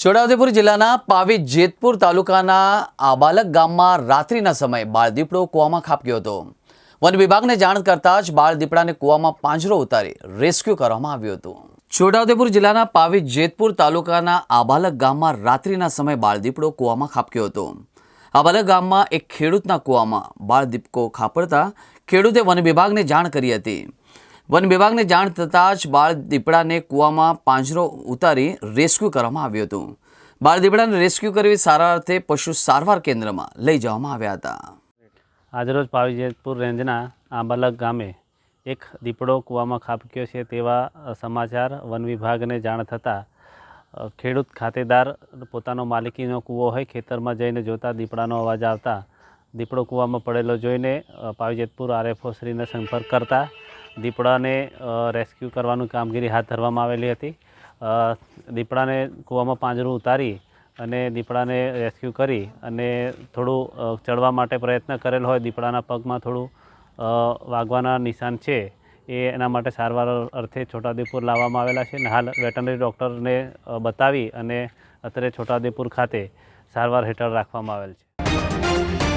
છોટાઉદેપુર જિલ્લાના પાવી જેતપુર તાલુકાના આબાલક ગામમાં રાત્રિના સમયે બાળદીપડો કૂવામાં ખાબક્યો હતો. વન વિભાગને જાણ કરતાં જ બાળદીપડાને કૂવામાં પાંજરો ઉતારી રેસ્ક્યુ કરવામાં આવ્યું હતું. છોટાઉદેપુર જિલ્લાના પાવી જેતપુર તાલુકાના આબાલક ગામમાં રાત્રિના સમયે બાળદીપડો કુવામાં ખાબક્યો હતો. આબાલક ગામમાં એક ખેડૂતના કૂવામાં બાળદીપકો ખાપડતા ખેડૂતે વન વિભાગને જાણ કરી હતી. વન વિભાગને જાણ થતાં જ બાળ દીપડાને કૂવામાં પાંજરો ઉતારી રેસ્ક્યુ કરવામાં આવ્યું હતું. બાળ દીપડાને રેસ્ક્યુ કરવી સારા અર્થે પશુ સારવાર કેન્દ્રમાં લઈ જવામાં આવ્યા હતા. આજરોજ પાવીજેતપુર રેન્જના આંબાલક ગામે એક દીપડો કૂવામાં ખાબક્યો છે તેવા સમાચાર વન વિભાગને જાણ થતાં ખેડૂત ખાતેદાર પોતાનો માલિકીનો કૂવો હોય ખેતરમાં જઈને જોતા દીપડાનો અવાજ આવતા, દીપડો કૂવામાં પડેલો જોઈને પાવીજેતપુર આરએફઓ શ્રીને સંપર્ક કરતા દીપડાને રેસ્ક્યુ કરવાનું કામગીરી હાથ ધરવામાં આવેલી હતી. દીપડાને કૂવામાં પાંજરું ઉતારી અને દીપડાને રેસ્ક્યુ કરી અને થોડું ચડવા માટે પ્રયત્ન કરેલ હોય, દીપડાના પગમાં થોડું વાગવાના નિશાન છે, એ એના માટે સારવાર અર્થે છોટાઉદેપુર લાવવામાં આવેલા છે. અને હાલ વેટનરી ડૉક્ટરને બતાવી અને અત્યારે છોટાઉદેપુર ખાતે સારવાર હેઠળ રાખવામાં આવેલ છે.